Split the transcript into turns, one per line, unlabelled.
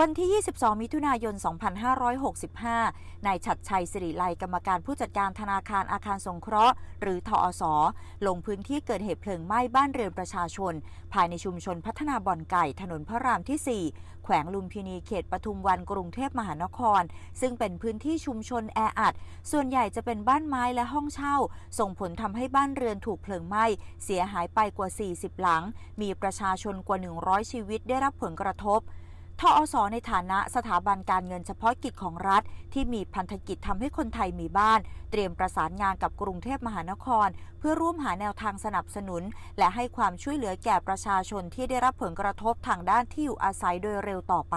วันที่ 22 มิถุนายน 2565 นายฉัดชัยสิริไลกรรมการผู้จัดการธนาคารอาคารสงเคราะห์ หรือทอสลงพื้นที่เกิดเหตุเพลิงไหม้บ้านเรือนประชาชน ภายในชุมชนพัฒนาบ่อนไก่ถนนพระรามที่ 4 แขวงลุมพินีเขตปทุมวันกรุงเทพมหานคร ซึ่งเป็นพื้นที่ชุมชนแออัด ส่วนใหญ่จะเป็นบ้านไม้และห้องเช่า ส่งผลทำให้บ้านเรือนถูกเพลิงไหม้ เสียหายไปกว่า 40 หลัง มีประชาชนกว่า 100 ชีวิตได้รับผลกระทบ ทอสในฐานะสถาบันการเงินเฉพาะกิจของรัฐ ที่มีพันธกิจทำให้คนไทยมีบ้าน เตรียมประสานงานกับกรุงเทพมหานคร เพื่อร่วมหาแนวทางสนับสนุน และให้ความช่วยเหลือแก่ประชาชนที่ได้รับผลกระทบทางด้านที่อยู่อาศัยโดยเร็วต่อไป